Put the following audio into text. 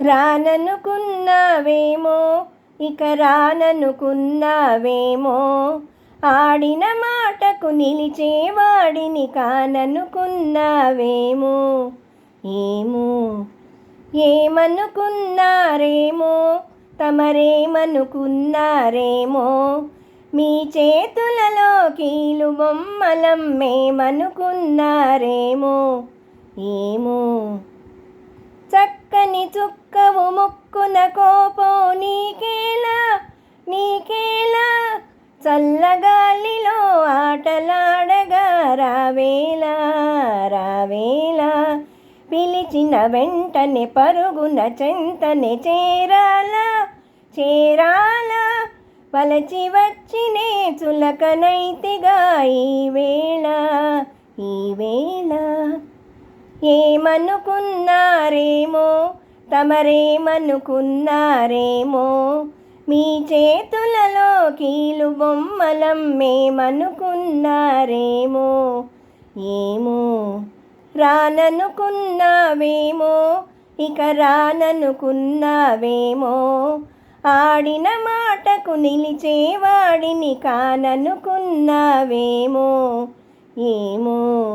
రాననుకున్నావేమో ఇక రాననుకున్నావేమో. ఆడిన మాటకు నిలిచేవాడిని కాననుకున్నావేమో. ఏమో ఏమనుకున్నారేమో తమరేమనుకున్నారేమో. మీ చేతులలో కీలు బొమ్మలం మేమనుకున్నారేమో. ఏమో చల్లగాలిలో ఆటలాడగా రావేలా రావేలా. పిలిచిన వెంటనే పరుగున చెంతనే చేరాలా చేరాలా. వలచి వచ్చినే చులకనైతిగా ఈవేళ వేళ ఈ ఏమనుకున్నారేమో తమరేమనుకున్నారేమో మీ చేతులలో కీలు బొమ్మలం మేమనుకున్నారేమో? ఏమో? రాననుకున్నావేమో? ఇక రాననుకున్నావేమో? ఆడిన మాటకు నిలిచేవాడిని కాననుకున్నావేమో? ఏమో?